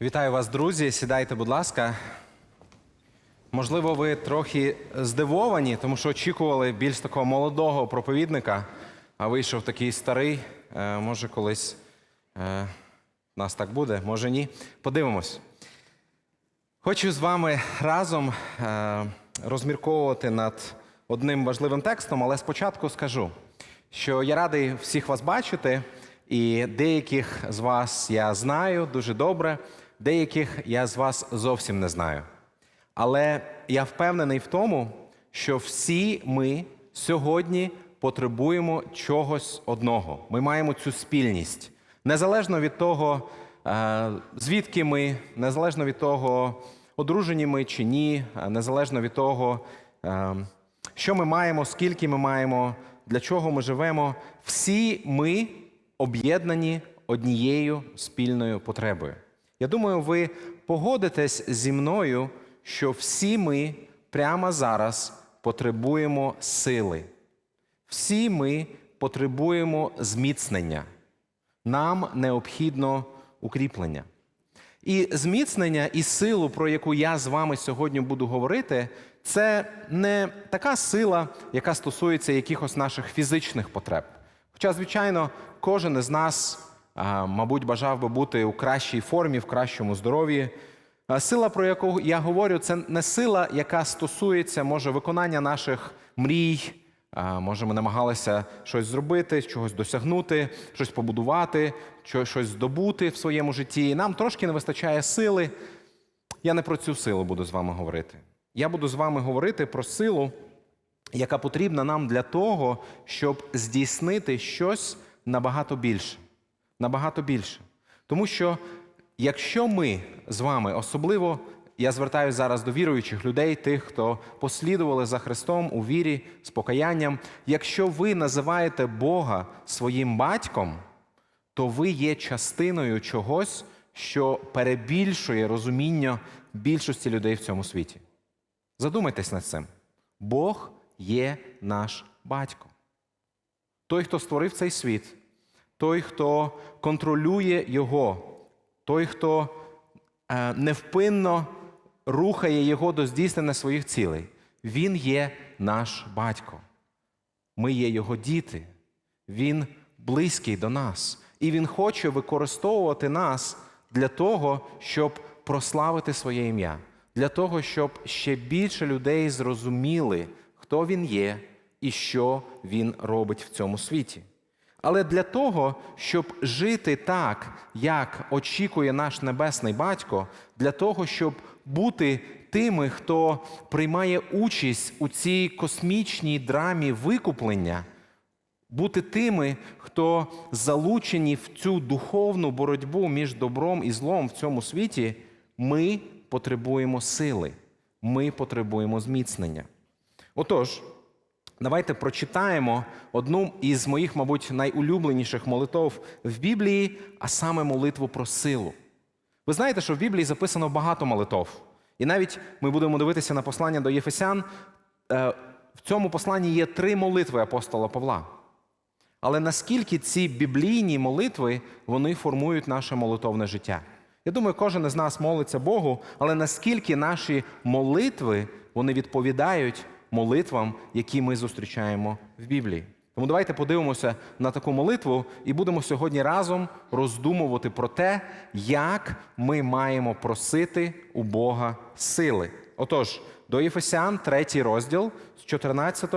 Вітаю вас, друзі. Сідайте, будь ласка. Можливо, ви трохи здивовані, тому що очікували більш такого молодого проповідника, а вийшов такий старий. Е, може, колись е, нас так буде, може ні. Подивимось. Хочу з вами разом е, розмірковувати над одним важливим текстом, але спочатку скажу, що я радий всіх вас бачити, і деяких з вас я знаю дуже добре, деяких я з вас зовсім не знаю. Але я впевнений в тому, що всі ми сьогодні потребуємо чогось одного. Ми маємо цю спільність. Незалежно від того, е, звідки ми, незалежно від того, одружені ми чи ні, е, незалежно від того, е, що ми маємо, скільки ми маємо, для чого ми живемо, всі ми об'єднані однією спільною потребою. Я думаю, ви погодитесь зі мною, що всі ми прямо зараз потребуємо сили. Всі ми потребуємо зміцнення. Нам необхідно укріплення. І зміцнення і силу, про яку я з вами сьогодні буду говорити, це не така сила, яка стосується якихось наших фізичних потреб. Хоча, звичайно, кожен із нас, мабуть, бажав би бути у кращій формі, в кращому здоров'ї. Сила, про яку я говорю, це не сила, яка стосується, може, виконання наших мрій. Може, ми намагалися щось зробити, чогось досягнути, щось побудувати, щось здобути в своєму житті. І нам трошки не вистачає сили. Я не про цю силу буду з вами говорити. Я буду з вами говорити про силу, яка потрібна нам для того, щоб здійснити щось набагато більше. Набагато більше. Тому що якщо ми з вами, особливо я звертаюся зараз до віруючих людей, тих, хто послідували за Христом у вірі з покаянням, якщо ви називаєте Бога своїм батьком, то ви є частиною чогось, що перебільшує розуміння більшості людей в цьому світі. Задумайтесь над цим. Бог є наш батько. Той, хто створив цей світ, той, хто контролює його, той, хто е, невпинно рухає його до здійснення своїх цілей. Він є наш батько. Ми є його діти. Він близький до нас. І він хоче використовувати нас для того, щоб прославити своє ім'я, для того, щоб ще більше людей зрозуміли, хто він є і що він робить в цьому світі. Але для того, щоб жити так, як очікує наш небесний батько, для того, щоб бути тими, хто приймає участь у цій космічній драмі викуплення, бути тими, хто залучені в цю духовну боротьбу між добром і злом в цьому світі, ми потребуємо сили, ми потребуємо зміцнення. Отож, давайте прочитаємо одну із моїх, мабуть, найулюбленіших молитов в Біблії, а саме молитву про силу. Ви знаєте, що в Біблії записано багато молитов. І навіть ми будемо дивитися на послання до Єфесян. е, В цьому посланні є три молитви апостола Павла. Але наскільки ці біблійні молитви вони формують наше молитовне життя? Я думаю, кожен із нас молиться Богу, але наскільки наші молитви вони відповідають молитвам, які ми зустрічаємо в Біблії? Тому давайте подивимося на таку молитву і будемо сьогодні разом роздумувати про те, як ми маємо просити у Бога сили. Отож, до Єфесян, третій розділ з 14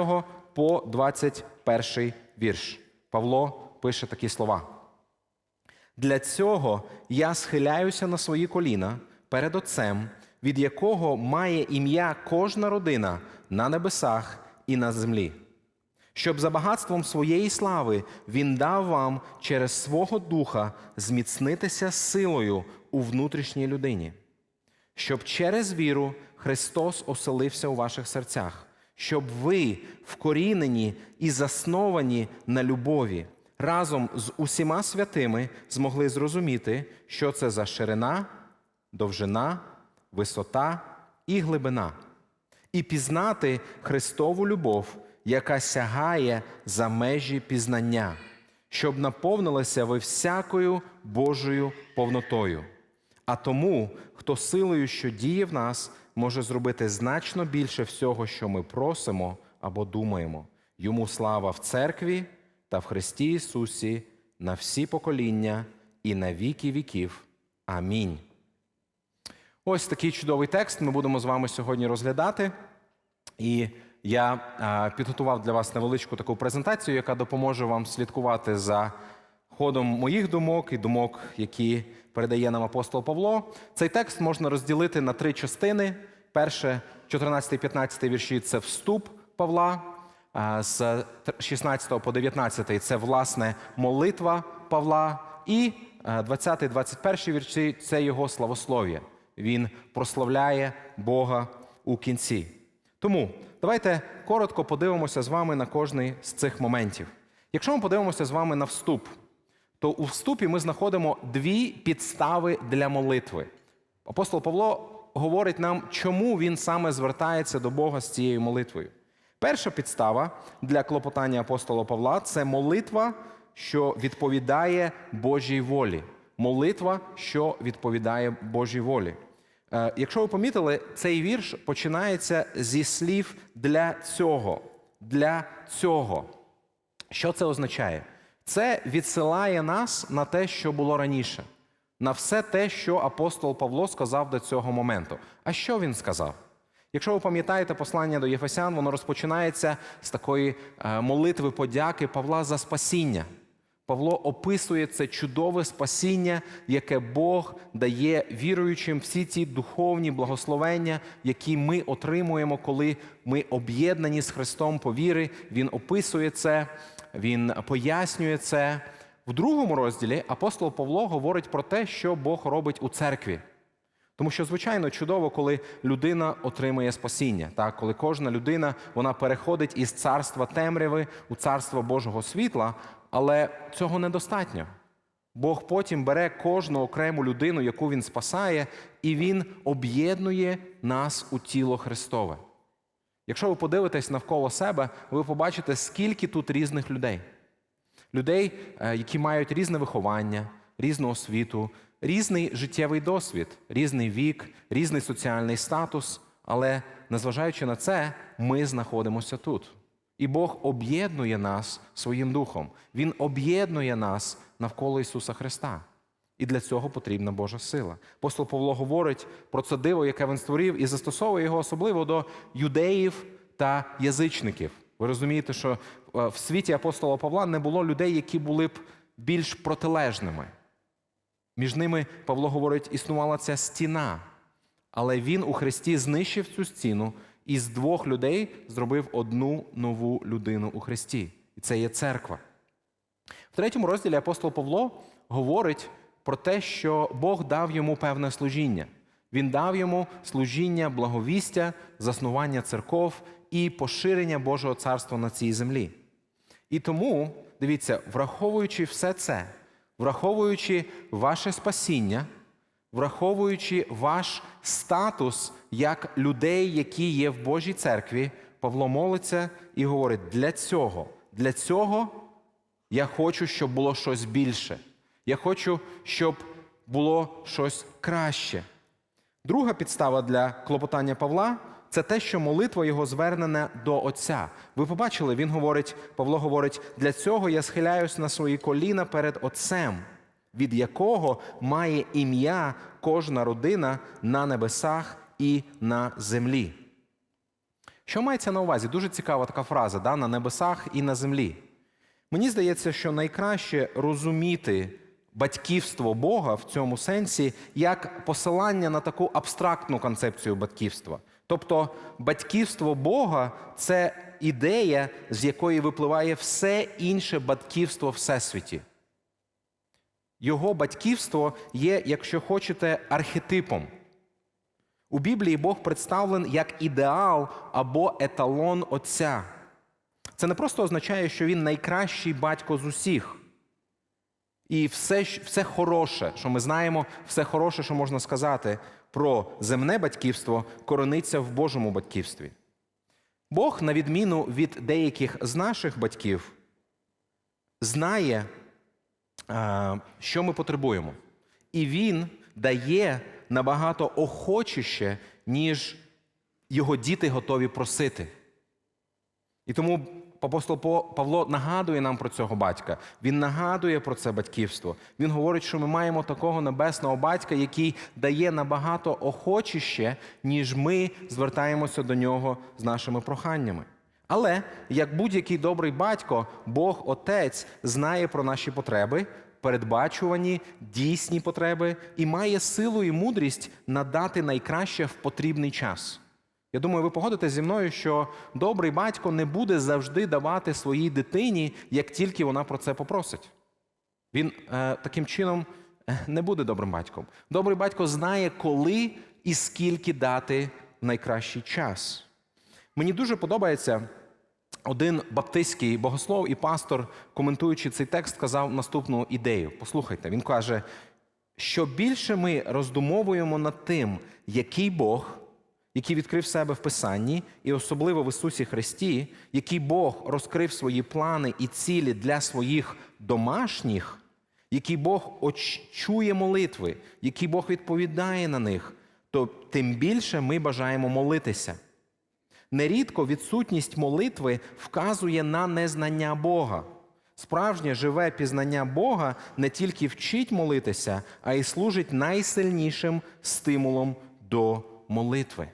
по 21 вірш. Павло пише такі слова. Для цього я схиляюся на свої коліна перед Отцем, від якого має ім'я кожна родина на небесах і на землі, щоб за багатством своєї слави він дав вам через свого духа зміцнитися силою у внутрішній людині, щоб через віру Христос оселився у ваших серцях, щоб ви, вкорінені і засновані на любові, разом з усіма святими змогли зрозуміти, що це за ширина, довжина, висота і глибина, і пізнати Христову любов, яка сягає за межі пізнання, щоб наповнилися ви всякою Божою повнотою а тому, хто силою, що діє в нас, може зробити значно більше всього, що ми просимо або думаємо. Йому слава в церкві та в Христі Ісусі на всі покоління і на віки віків. Амінь. Ось такий чудовий текст ми будемо з вами сьогодні розглядати. І я підготував для вас невеличку таку презентацію, яка допоможе вам слідкувати за ходом моїх думок і думок, які передає нам апостол Павло. Цей текст можна розділити на три частини. Перше, 14-15 вірші це вступ Павла. З 16 по 19 це власне молитва Павла. І 20-21 вірші це його славослов'я. Він прославляє Бога у кінці. Тому давайте коротко подивимося з вами на кожний з цих моментів. Якщо ми подивимося з вами на вступ, то у вступі ми знаходимо дві підстави для молитви. Апостол Павло говорить нам, чому він саме звертається до Бога з цією молитвою. Перша підстава для клопотання апостола Павла це молитва, що відповідає Божій волі. Молитва, що відповідає Божій волі. Е, Якщо ви помітили, цей вірш починається зі слів для цього. Для цього. Що це означає? Це відсилає нас на те, що було раніше, на все те, що апостол Павло сказав до цього моменту. А що він сказав? Якщо ви пам'ятаєте послання до Єфесян, воно розпочинається з такої е, молитви подяки Павла за спасіння. Павло описує це чудове спасіння, яке Бог дає віруючим всі ці духовні благословення, які ми отримуємо, коли ми об'єднані з Христом по віри. Він описує це, він пояснює це. В другому розділі апостол Павло говорить про те, що Бог робить у церкві. Тому що, звичайно, чудово, коли людина отримує спасіння, так? коли кожна людина вона переходить із царства темряви у царство Божого світла, але цього недостатньо. Бог потім бере кожну окрему людину, яку він спасає, і він об'єднує нас у тіло Христове. Якщо ви подивитесь навколо себе, ви побачите, скільки тут різних людей. Людей, е, які мають різне виховання, різну освіту, різний життєвий досвід, різний вік, різний соціальний статус. Але незважаючи на це, ми знаходимося тут. І Бог об'єднує нас своїм духом. Він об'єднує нас навколо Ісуса Христа. І для цього потрібна Божа сила. Апостол Павло говорить про це диво, яке він створив, і застосовує його особливо до юдеїв та язичників. Ви розумієте, що е, в світі апостола Павла не було людей, які були б більш протилежними. Між ними Павло говорить, існувала ця стіна, але він у Христі знищив цю стіну і з двох людей зробив одну нову людину у Христі. І це є церква. В третьому розділі апостол Павло говорить про те, що Бог дав йому певне служіння. Він дав йому служіння благовістя, заснування церков і поширення Божого царства на цій землі. І тому, дивіться, враховуючи все це, враховуючи ваше спасіння, враховуючи ваш статус як людей, які є в Божій церкві, Павло молиться і говорить: для цього, для цього я хочу, щоб було щось більше. Я хочу, щоб було щось краще. Друга підстава для клопотання Павла це те, що молитва його звернена до Отця. Ви побачили, він говорить, Павло говорить: для цього я схиляюсь на свої коліна перед Отцем, від якого має ім'я кожна родина на небесах і на землі. Що мається на увазі? Дуже цікава така фраза да? на небесах і на землі. Мені здається, що найкраще розуміти батьківство Бога в цьому сенсі як посилання на таку абстрактну концепцію батьківства. Тобто батьківство Бога це ідея, з якої випливає все інше батьківство Всесвіті. Його батьківство є, якщо хочете, архетипом. У Біблії Бог представлений як ідеал або еталон Отця. Це не просто означає, що він найкращий батько з усіх. І все, все хороше, що ми знаємо, все хороше, що можна сказати про земне батьківство, корониться в Божому батьківстві. Бог, на відміну від деяких з наших батьків, знає, що ми потребуємо. І Він дає набагато охочіше, ніж його діти готові просити. І тому апостол Павло нагадує нам про цього батька. Він нагадує про це батьківство. Він говорить, що ми маємо такого небесного батька, який дає набагато охочіше, ніж ми звертаємося до нього з нашими проханнями. Але як будь-який добрий батько, Бог Отець знає про наші потреби, передбачувані, дійсні потреби, і має силу і мудрість надати найкраще в потрібний час. Я думаю, ви погодитесь зі мною, що добрий батько не буде завжди давати своїй дитині, як тільки вона про це попросить. Він е, таким чином е, не буде добрим батьком. Добрий батько знає, коли і скільки дати найкращий час. Мені дуже подобається один баптистський богослов і пастор, коментуючи цей текст, сказав наступну ідею. Послухайте, він каже: що більше ми роздумовуємо над тим, який Бог, який відкрив себе в Писанні, і особливо в Ісусі Христі, який Бог розкрив свої плани і цілі для своїх домашніх, який Бог оч- чує молитви, який Бог відповідає на них, то тим більше ми бажаємо молитися. Нерідко відсутність молитви вказує на незнання Бога. Справжнє живе пізнання Бога не тільки вчить молитися, а й служить найсильнішим стимулом до молитви.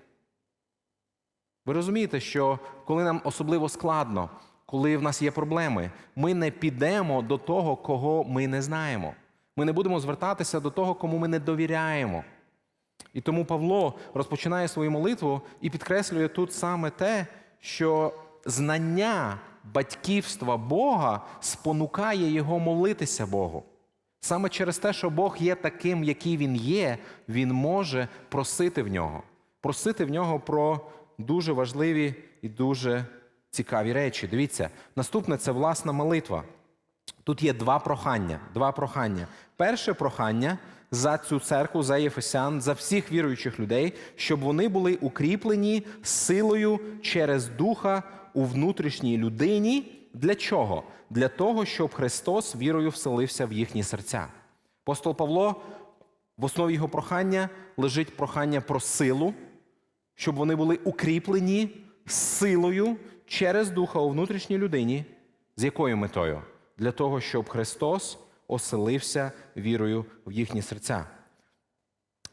Ви розумієте, що коли нам особливо складно, коли в нас є проблеми, ми не підемо до того, кого ми не знаємо. Ми не будемо звертатися до того, кому ми не довіряємо. І тому Павло розпочинає свою молитву і підкреслює тут саме те, що знання батьківства Бога спонукає його молитися Богу. Саме через те, що Бог є таким, який він є, він може просити в нього, просити в нього про дуже важливі і дуже цікаві речі. Дивіться, наступне це власна молитва. Тут є два прохання. Два прохання. Перше прохання за цю церкву, за Єфесян, за всіх віруючих людей, щоб вони були укріплені силою через духа у внутрішній людині. Для чого? Для того, щоб Христос вірою вселився в їхні серця. Апостол Павло в основі його прохання лежить прохання про силу, щоб вони були укріплені силою через духа у внутрішній людині. З якою метою? Для того, щоб Христос оселився вірою в їхні серця.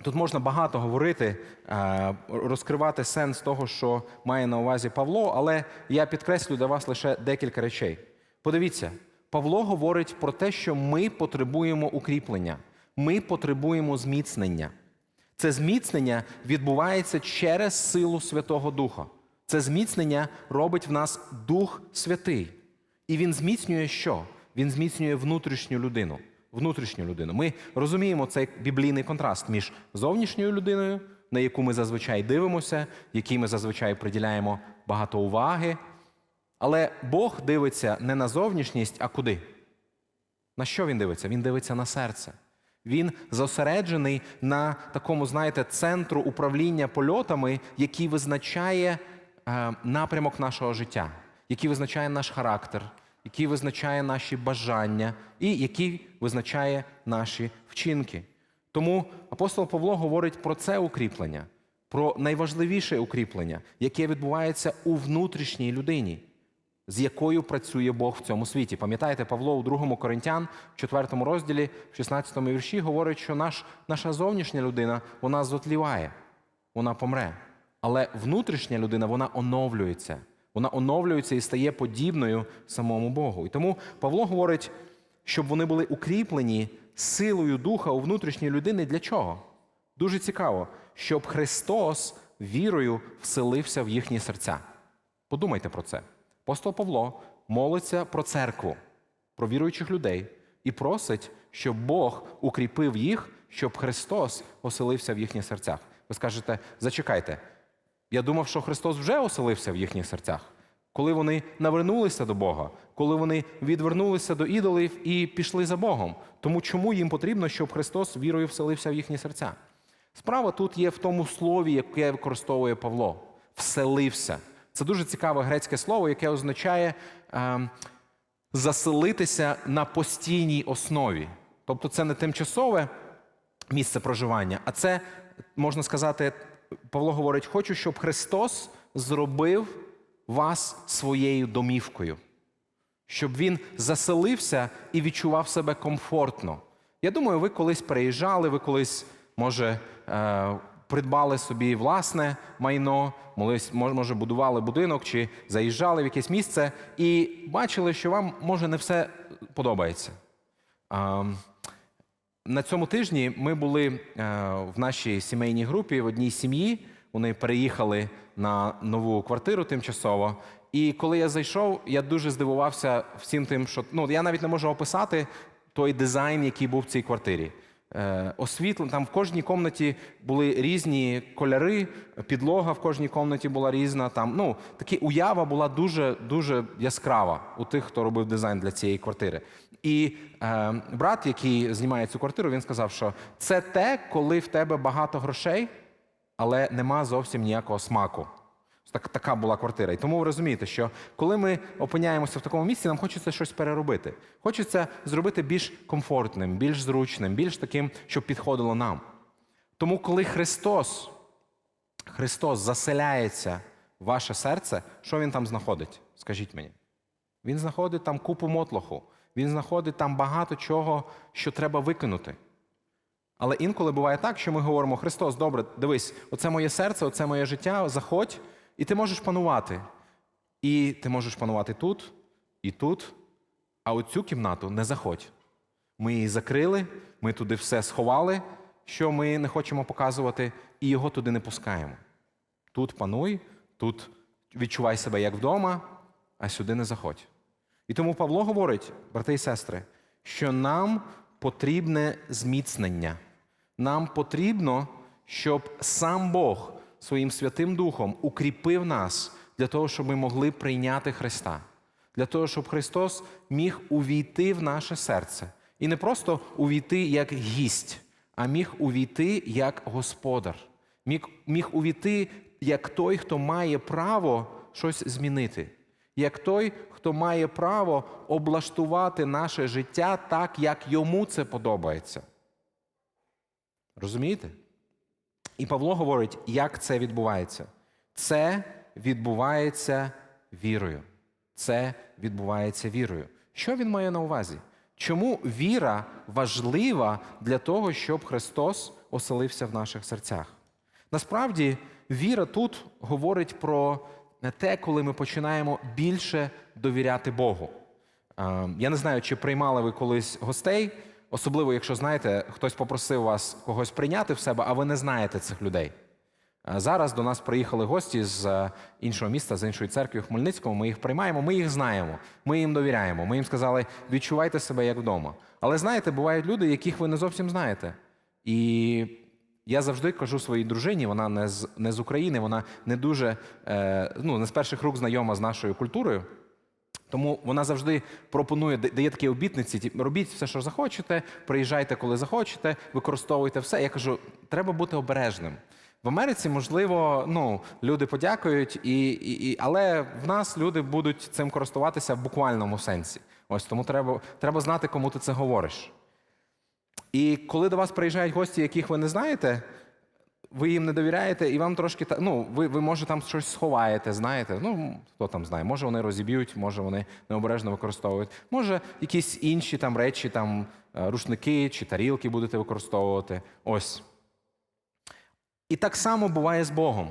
Тут можна багато говорити, е, розкривати сенс того, що має на увазі Павло, але я підкреслю для вас лише декілька речей. Подивіться, Павло говорить про те, що ми потребуємо укріплення, ми потребуємо зміцнення. Це зміцнення відбувається через силу Святого Духа. Це зміцнення робить в нас Дух Святий. І він зміцнює що? Він зміцнює внутрішню людину. Внутрішню людину. Ми розуміємо цей біблійний контраст між зовнішньою людиною, на яку ми зазвичай дивимося, якій ми зазвичай приділяємо багато уваги. Але Бог дивиться не на зовнішність, а куди? На що він дивиться? Він дивиться на серце. Він зосереджений на такому, знаєте, центру управління польотами, який визначає е, напрямок нашого життя, який визначає наш характер, який визначає наші бажання і який визначає наші вчинки. Тому апостол Павло говорить про це укріплення, про найважливіше укріплення, яке відбувається у внутрішній людині з якою працює Бог в цьому світі. Пам'ятаєте, Павло у 2 Коринтян, в 4 розділі, в 16 вірші, говорить, що наш, наша зовнішня людина вона зотліває, вона помре. Але внутрішня людина вона оновлюється. Вона оновлюється і стає подібною самому Богу. І тому Павло говорить, щоб вони були укріплені силою духа у внутрішній людини. Для чого? Дуже цікаво, щоб Христос вірою вселився в їхні серця. Подумайте про це. Апостол Павло молиться про церкву, про віруючих людей і просить, щоб Бог укріпив їх, щоб Христос оселився в їхніх серцях. Ви скажете, зачекайте, я думав, що Христос вже оселився в їхніх серцях. Коли вони навернулися до Бога, коли вони відвернулися до ідолів і пішли за Богом. Тому чому їм потрібно, щоб Христос вірою вселився в їхні серця? Справа тут є в тому слові, яке використовує Павло вселився. Це дуже цікаве грецьке слово, яке означає е, заселитися на постійній основі. Тобто це не тимчасове місце проживання. А це можна сказати, Павло говорить: хочу, щоб Христос зробив вас своєю домівкою, щоб він заселився і відчував себе комфортно. Я думаю, ви колись переїжджали, ви колись, може, е, придбали собі власне майно, може, будували будинок чи заїжджали в якесь місце і бачили, що вам може не все подобається. На цьому тижні ми були е, в нашій сімейній групі в одній сім'ї. Вони переїхали на нову квартиру тимчасово. І коли я зайшов, я дуже здивувався всім тим, що ну я навіть не можу описати той дизайн, який був в цій квартирі. Е, там в кожній кімнаті були різні кольори, підлога в кожній кімнаті була різна. Там ну такі уява була дуже дуже яскрава у тих, хто робив дизайн для цієї квартири. І е, брат, який знімає цю квартиру, він сказав, що це те, коли в тебе багато грошей, але нема зовсім ніякого смаку. Так, така була квартира. І тому ви розумієте, що коли ми опиняємося в такому місці, нам хочеться щось переробити. Хочеться зробити більш комфортним, більш зручним, більш таким, щоб підходило нам. Тому, коли Христос, Христос заселяється в ваше серце, що він там знаходить? Скажіть мені. Він знаходить там купу мотлоху, він знаходить там багато чого, що треба викинути. Але інколи буває так, що ми говоримо: Христос, добре, дивись, оце моє серце, оце моє життя, заходь, і ти можеш панувати. І ти можеш панувати тут, і тут, а оцю кімнату не заходь. Ми її закрили, ми туди все сховали, що ми не хочемо показувати, і його туди не пускаємо. Тут пануй, тут відчувай себе як вдома, а сюди не заходь. І тому Павло говорить, брати і сестри, що нам потрібне зміцнення. Нам потрібно, щоб сам Бог своїм Святим Духом укріпив нас для того, щоб ми могли прийняти Христа, для того, щоб Христос міг увійти в наше серце. І не просто увійти як гість, а міг увійти як господар, міг, міг увійти як той, хто має право щось змінити, як той, хто має право облаштувати наше життя так, як йому це подобається. Розумієте? І Павло говорить, як це відбувається. Це відбувається вірою. Це відбувається вірою. Що він має на увазі? Чому віра важлива для того, щоб Христос оселився в наших серцях? Насправді, віра тут говорить про те, коли ми починаємо більше довіряти Богу. Е, Я не знаю, чи приймали ви колись гостей, особливо, якщо знаєте, хтось попросив вас когось прийняти в себе, а ви не знаєте цих людей. Е, Зараз до нас приїхали гості з е, іншого міста, з іншої церкви в Хмельницькому. Ми їх приймаємо, ми їх знаємо, ми їм довіряємо. Ми їм сказали, відчувайте себе як вдома. Але знаєте, бувають люди, яких ви не зовсім знаєте. І я завжди кажу своїй дружині, вона не з, не з України, вона не дуже е, ну, не з перших рук знайома з нашою культурою. Тому вона завжди пропонує, да- дає такі обітниці: робіть все, що захочете, приїжджайте, коли захочете, використовуйте все. Я кажу, треба бути обережним. В Америці, можливо, ну, люди подякують, і, і, і, але в нас люди будуть цим користуватися в буквальному сенсі. Ось тому треба, треба знати, кому ти це говориш. І коли до вас приїжджають гості, яких ви не знаєте, ви їм не довіряєте, і вам трошки ну, ви, ви може там щось сховаєте, знаєте. Ну, хто там знає, може вони розіб'ють, може вони необережно використовують. Може, якісь інші там речі, там е, рушники чи тарілки будете використовувати. Ось. І так само буває з Богом.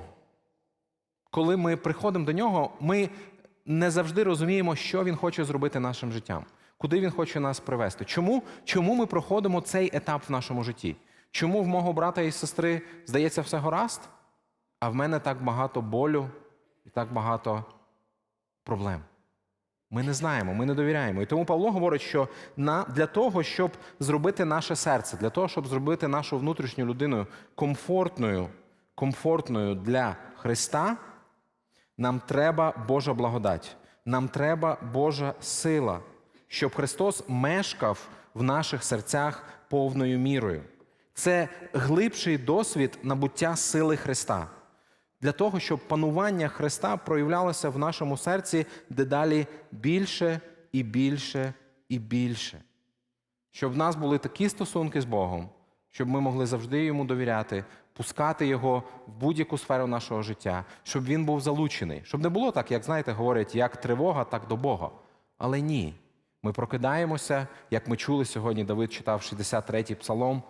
Коли ми приходимо до нього, ми не завжди розуміємо, що він хоче зробити нашим життям, куди він хоче нас привести. Чому, Чому ми проходимо цей етап в нашому житті? Чому в мого брата і сестри здається все гаразд, а в мене так багато болю і так багато проблем? Ми не знаємо, ми не довіряємо. І тому Павло говорить, що на, для того, щоб зробити наше серце, для того, щоб зробити нашу внутрішню людину комфортною, комфортною для Христа, нам треба Божа благодать, нам треба Божа сила, щоб Христос мешкав в наших серцях повною мірою. Це глибший досвід набуття сили Христа. Для того, щоб панування Христа проявлялося в нашому серці дедалі більше і більше і більше. Щоб в нас були такі стосунки з Богом, щоб ми могли завжди йому довіряти, пускати його в будь-яку сферу нашого життя, щоб він був залучений. Щоб не було так, як знаєте, говорять, як тривога, так до Бога. Але ні. Ми прокидаємося, як ми чули сьогодні, Давид читав 63-й псалом.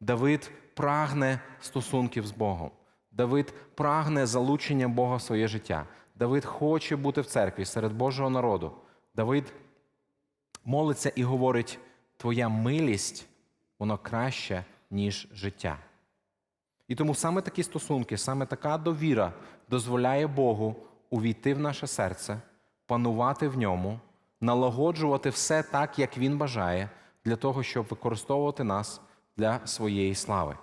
Давид прагне стосунків з Богом. Давид прагне залучення Бога в своє життя. Давид хоче бути в церкві серед Божого народу. Давид молиться і говорить: Твоя милість, воно краще, ніж життя. І тому саме такі стосунки, саме така довіра дозволяє Богу увійти в наше серце, панувати в ньому, налагоджувати все так, як Він бажає, для того, щоб використовувати нас для своєї слави.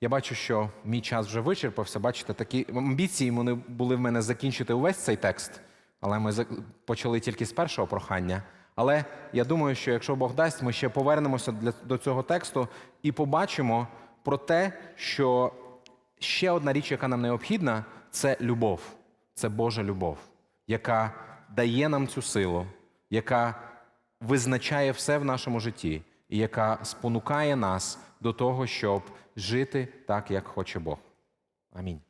Я бачу, що мій час вже вичерпався. Бачите, такі амбіції вони були в мене закінчити увесь цей текст, але ми почали тільки з першого прохання. Але я думаю, що якщо Бог дасть, ми ще повернемося для, до цього тексту і побачимо про те, що ще одна річ, яка нам необхідна, це любов, це Божа любов, яка дає нам цю силу, яка визначає все в нашому житті і яка спонукає нас до того, щоб жити так, як хоче Бог. Амінь.